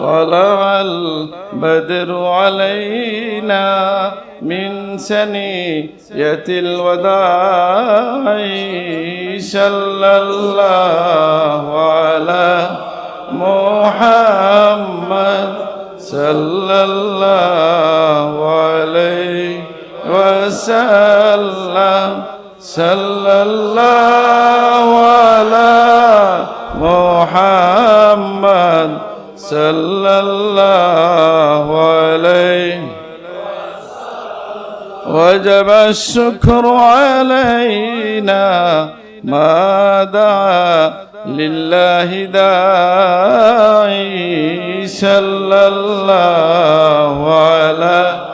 طلع البدر علينا من سنية الوداع صلى الله على محمد صلى الله عليه وسلم صلى الله صلى الله عليه وجب الشكر علينا ما دعا لله داعي صلى الله على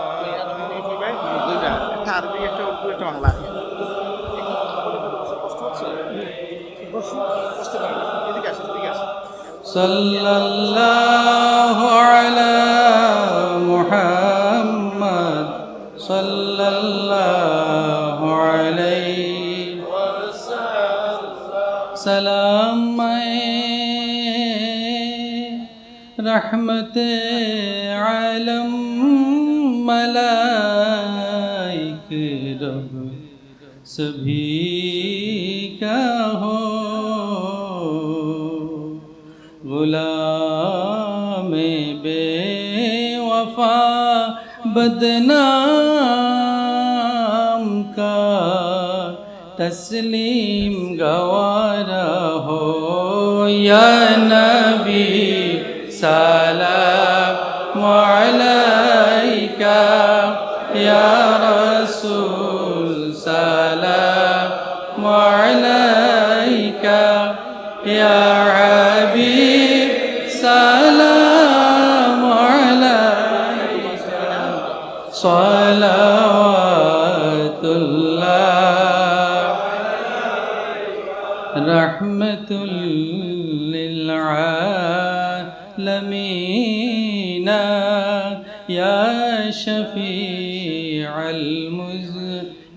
Thank you. صلى الله على محمد. صلى الله عليه. سلام رحمت عالم ملائک رب سبھی کا ہو গুলামে বে ওয়ফা বদনাম কা তসলিম গওয়ারা হো ইয়া নবী সালাম আলাইকা ইয়া রাসূল সালাম আলাইকা ইয়া صلوات الله رحمة للعالمين يا شفيع المذنبين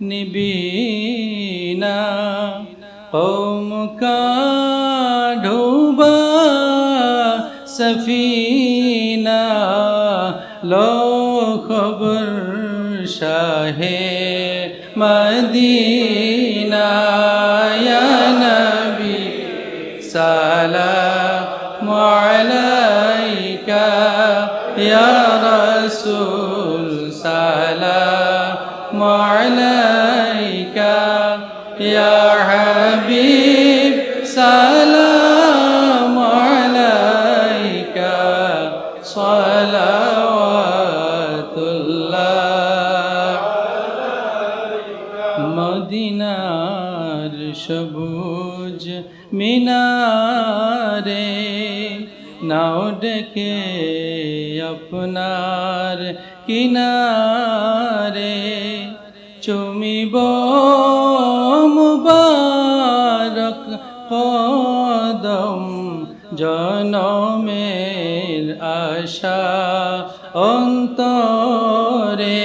قومك ڈوبا سفینہ لو খবর শাহে মদিনা নবী সালাম আলাইকা ইয়া রাসূল সালাম আলাইকা ইয়া মদিনার সবুজ মিনারে নাও ডেকে আপনার কিনারে। চুমিব মুবারক পদম জনমের আশা অন্তরে।